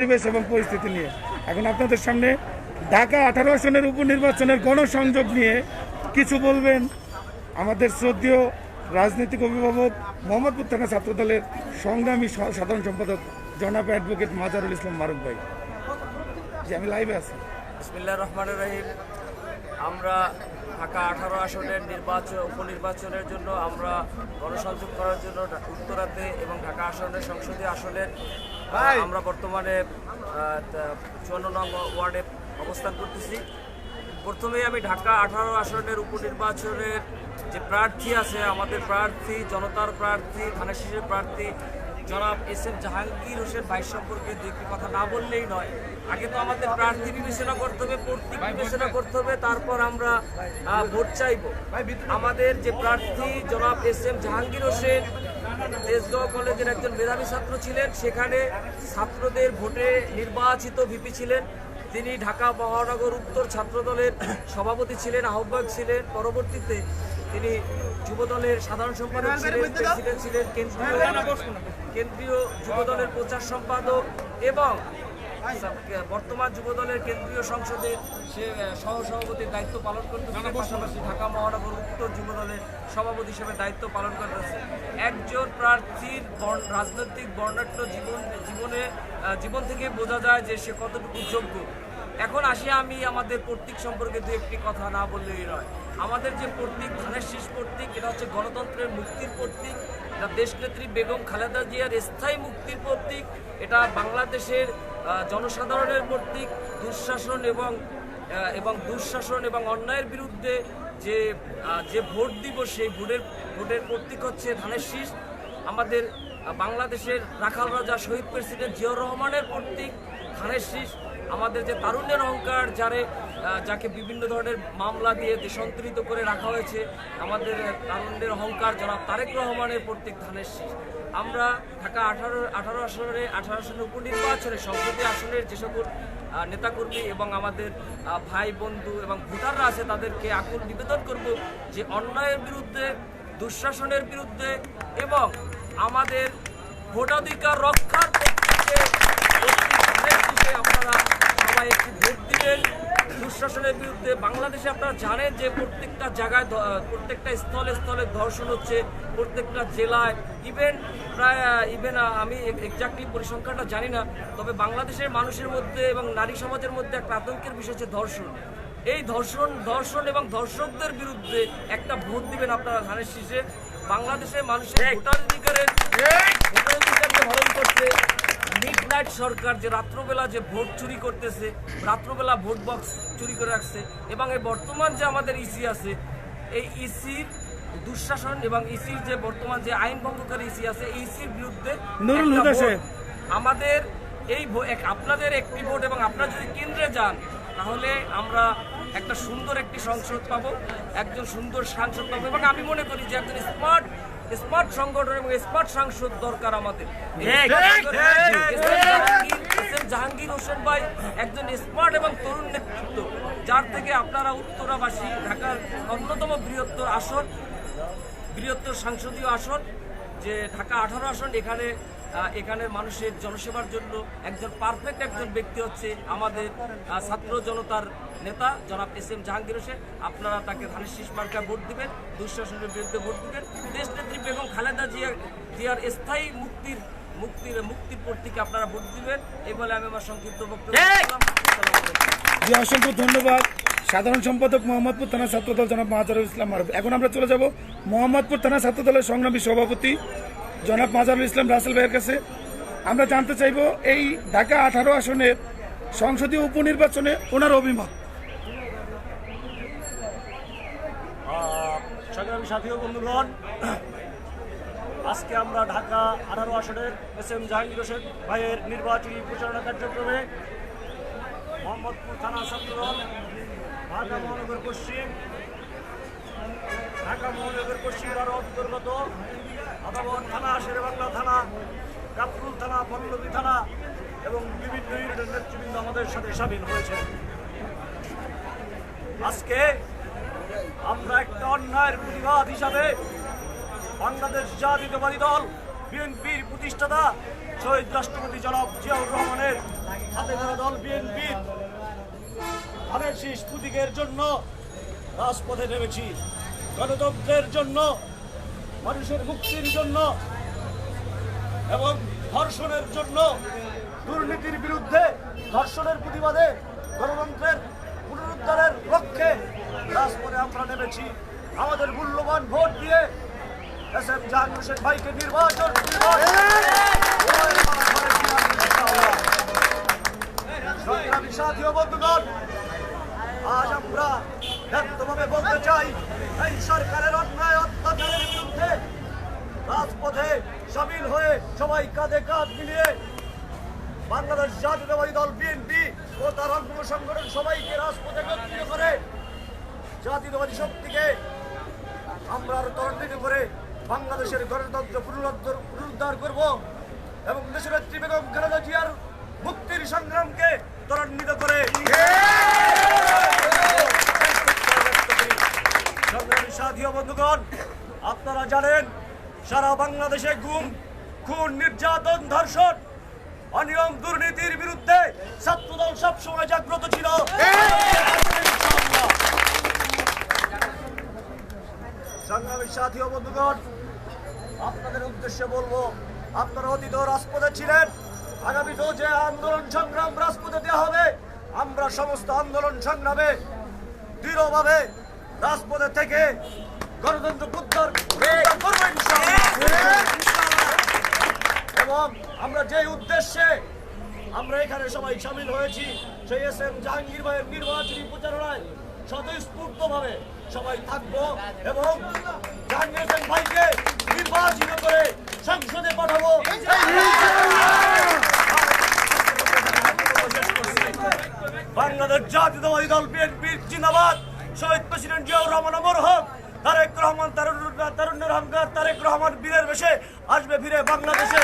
পরিবেশ এবং পরিস্থিতি নিয়ে। এখন আপনাদের সামনে ঢাকা আঠারো আসনের উপনির্বাচনের গণসংযোগ নিয়ে কিছু বলবেন। আমাদের শ্রদ্ধেয় রাজনৈতিক অভিভাবক মোহাম্মদপুর থানা ছাত্রদলের সংগ্রামী সাধারণ সম্পাদক জনাব অ্যাডভোকেট মাজারুল ইসলাম মারুফ ভাই। যে আমি লাইভে আছি। বিসমিল্লাহ রহমান রহিম। আমরা ঢাকা আঠারো আসনের নির্বাচন উপনির্বাচনের জন্য আমরা গণসংযোগ করার জন্য উত্তরাতে এবং ঢাকা আসনের সংসদীয় আসনের আমরা বর্তমানে চুয়ান্ন নং ওয়ার্ডে অবস্থান করতেছি। প্রথমে আমি ঢাকা আঠারো আসনের উপনির্বাচনের যে প্রার্থী আছে, আমাদের প্রার্থী, জনতার প্রার্থী ধানের শীষের প্রার্থী, জনাব এস এম জাহাঙ্গীর হোসেন ভাই সম্পর্কে দু একটি কথা না বললেই নয়। আগে তো আমাদের প্রার্থী বিবেচনা করতে হবে, প্রতীক বিবেচনা করতে হবে, তারপর আমরা ভোট চাইব। আমাদের যে প্রার্থী জনাব এস এম জাহাঙ্গীর হোসেন তেজগাঁও কলেজের একজন মেধাবী ছাত্র ছিলেন। সেখানে ছাত্রদের ভোটে নির্বাচিত ভিপি ছিলেন। তিনি ঢাকা মহানগর উত্তর ছাত্রদলের সভাপতি ছিলেন আহ্বায়ক ছিলেন। পরবর্তীতে তিনি যুবদলের সাধারণ সম্পাদক ছিলেন প্রেসিডেন্ট ছিলেন কেন্দ্রীয় কেন্দ্রীয় যুবদলের প্রচার সম্পাদক এবং বর্তমান যুবদলের কেন্দ্রীয় সংসদে সে সহসভাপতির দায়িত্ব পালন করতেছে পাশাপাশি ঢাকা মহানগর উত্তর যুবদলের সভাপতি হিসেবে দায়িত্ব পালন করতেছে। একজন প্রার্থীর রাজনৈতিক বর্ণাঢ্য জীবন জীবনে জীবন থেকে বোঝা যায় যে সে কতটুকু যোগ্য। এখন আসি আমি আমাদের প্রতীক সম্পর্কে দু একটি কথা না বললেই নয়। আমাদের যে প্রতীক ধানের শীষ প্রতীক এটা হচ্ছে গণতন্ত্রের মুক্তির প্রতীক। এটা দেশনেত্রী বেগম খালেদা জিয়ার স্থায়ী মুক্তির প্রতীক। এটা বাংলাদেশের জনসাধারণের কর্তৃক দুঃশাসন এবং এবং দুঃশাসন এবং অন্যায়ের বিরুদ্ধে যে যে ভোট দিব সেই ভোটের ভোটের কর্তৃক হচ্ছে ধানের শীষ। আমাদের বাংলাদেশের রাখাল রাজা শহীদ প্রেসিডেন্ট জিয়াউর রহমানের কর্তৃক ধানের শীষ, আমাদের যে তারুণ্যের অহংকার, যারে যাকে বিভিন্ন ধরনের মামলা দিয়ে দেশান্তরিত করে রাখা হয়েছে, আমাদের তারুণ্যের অহংকার জনাব তারেক রহমানের প্রত্যেক ধানের শীষ। আমরা ঢাকা আঠারো আঠারো আসনে আঠারো আসনের উপনির্বাচনে সংসদীয় আসনের যে সকল নেতাকর্মী এবং আমাদের ভাই, বন্ধু এবং ভোটাররা আছে, তাদেরকে আকুল নিবেদন করব যে অন্যায়ের বিরুদ্ধে, দুঃশাসনের বিরুদ্ধে এবং আমাদের ভোটাধিকার রক্ষার পক্ষে আপনারা সবাই একটি ভোট দিবেন। দুঃশাসনের বিরুদ্ধে বাংলাদেশে আপনারা জানেন যে প্রত্যেকটা জায়গায় প্রত্যেকটা স্থলে স্থলে ধর্ষণ হচ্ছে, প্রত্যেকটা জেলায়। ইভেন প্রায় ইভেন আমি এক্স্যাক্টলি পরিসংখ্যানটা জানি না, তবে বাংলাদেশের মানুষের মধ্যে এবং নারী সমাজের মধ্যে একটা আতঙ্কের বিষয় হচ্ছে ধর্ষণ। এই ধর্ষণ ধর্ষণ এবং ধর্ষকদের বিরুদ্ধে একটা ভোট দিবেন আপনারা ধানের শীষে। বাংলাদেশের মানুষের ভোটাধিকারের ভোটাধিকারকে হরণ করছে। মিড নাইট সরকার যে রাত্রবেলা যে ভোট চুরি করতেছে রাত্রবেলা ভোট বক্স চুরি করে রাখছে এবং এই বর্তমান যে আমাদের ইসি আছে এই ইসির দুঃশাসন এবং ইসির যে বর্তমান যে আইন ভঙ্গকারী ইসি আছে ইসির বিরুদ্ধে। আমাদের এই আপনাদের একটি ভোট এবং আপনারা যদি কেন্দ্রে যান তাহলে আমরা একটা সুন্দর একটি সংসদ পাব একজন সুন্দর সাংসদ পাবো এবং আমি মনে করি যে একজন স্মার্ট স্মার্ট সংগঠন এবং স্মার্ট সাংসদ দরকার আমাদের। জাহাঙ্গীর হোসেন ভাই একজন স্মার্ট এবং তরুণ নেতৃত্ব যার থেকে আপনারা উত্তরাবাসী ঢাকার অন্যতম বৃহত্তর আসন বৃহত্তর সাংসদীয় আসন যে ঢাকা আঠারো আসন এখানে এখানের মানুষের জনসেবার জন্য একজন পারফেক্ট একজন ব্যক্তি হচ্ছে আমাদের ছাত্র জনতার নেতা জনাব এস এম জাহাঙ্গীর হোসেন। আপনারা তাকে ধানের শীষ মার্কা ভোট দিবেন দুঃশাসনের বিরুদ্ধে ভোট দিবেন। দেশ নেত্রী বেগম খালেদা জিয়া জিয়ার স্থায়ী মুক্তির মুক্তির মুক্তির প্রতীকে আপনারা ভোট দিবেন। এই বলে আমি আমার সংক্ষিপ্ত বক্তব্য অসংখ্য ধন্যবাদ। সাধারণ সম্পাদক মোহাম্মদপুর থানা ছাত্রদল জনাব মাজারুল ইসলাম মারুফ। এখন আমরা চলে যাব মোহাম্মদপুর থানা ছাত্রদলের সংগ্রামী সভাপতি জনাব মাজারুল ইসলাম রাসেল ভাইয়ের কাছে আমরা জানতে চাইব এই ঢাকা আঠারো আসনের সংসদীয় উপনির্বাচনে ওনার অভিমত। আজকে আমরা ঢাকা আঠারো আসনের এস এম জাহাঙ্গীর হোসেন ভাইয়ের নির্বাচনী প্রচারণা কার্যক্রমে মোহাম্মদপুর থানা ছাত্রদল, ঢাকা মহানগর পশ্চিম ঢাকা মহানগর বারো অন্তর্গত আদাবর থানা, শেরেবাংলা থানা কাপরুল থানা পল্লবী থানা এবং বিভিন্ন ইউনিটের নেতৃবৃন্দ আমাদের সাথে সামিল হয়েছে আজকে আমরা একটা অন্যায়ের প্রতিবাদ হিসাবে বাংলাদেশ জাতীয়তাবাদী দল, বিএনপির প্রতিষ্ঠাতা শহীদ রাষ্ট্রপতি জনাব জিয়াউর রহমানের হাতে ধরা দল বিএনপির ধানের শীষ প্রতীকের জন্য রাজপথে নেমেছি। গণতন্ত্রের জন্য, মানুষের মুক্তির জন্য এবং ধর্ষণের জন্য, দুর্নীতির বিরুদ্ধে, ধর্ষণের প্রতিবাদে গণতন্ত্রের পুনরুদ্ধারের লক্ষ্যে রাজপথে আমরা নেমেছি। আমাদের মূল্যবান ভোট দিয়ে এস এম হোসেন ভাইকে নির্বাচন কাঁধে মিলিয়ে বাংলাদেশ জাতীয়তাবাদী দল বিএনপি ও তার অঙ্গ সংগঠন সবাইকে রাজপথে একত্রিত করে জাতীয়তাবাদী শক্তিকে আমরা আরও ত্বরান্বিত করে বাংলাদেশের গণতন্ত্র পুনরুদ্ধার পুনরুদ্ধার করব এবং দেশের নেত্রী বেগম খালেদা জিয়ার মুক্তির সংগ্রামকে ত্বরান্বিত করে সংগ্রামী সাথী বন্ধুগণ, আপনারা জানেন সারা বাংলাদেশে গুম খুন, নির্যাতন, ধর্ষণ, অনিয়ম, দুর্নীতির বিরুদ্ধে ছাত্রদল সবসময় জাগ্রত ছিল। সংগ্রামী সাথী বন্ধুগণ, আপনাদের উদ্দেশ্যে বলব, আপনারা অতীত রাজপথে ছিলেন আগামীতেও যে আন্দোলন সংগ্রাম রাজপথে দেওয়া হবে, আমরা সমস্ত আন্দোলন সংগ্রামে দৃঢ়ভাবে রাজপথে থেকে গণতন্ত্র পুত্তর করব। এবং আমরা যে উদ্দেশ্যে আমরা এখানে সবাই সামিল হয়েছি, সেই এস এম জাহাঙ্গীর ভাইয়ের নির্বাচনী প্রচারণায় স্বতঃস্ফূর্ত ভাবে সবাই থাকব এবং জাহাঙ্গীর হোসেন ভাইকে নির্বাচিত করে সংসদে পাঠাবো। বাংলাদেশ জাতীয়তাবাদী দল বিএনপির জিন্দাবাদ। শহীদ প্রেসিডেন্ট জিয়াউর রহমান অমর হোক, তারেক রহমান, তারুণ্য রহমান তারেক রহমান বীরের বেশে আসবে ফিরে বাংলাদেশে।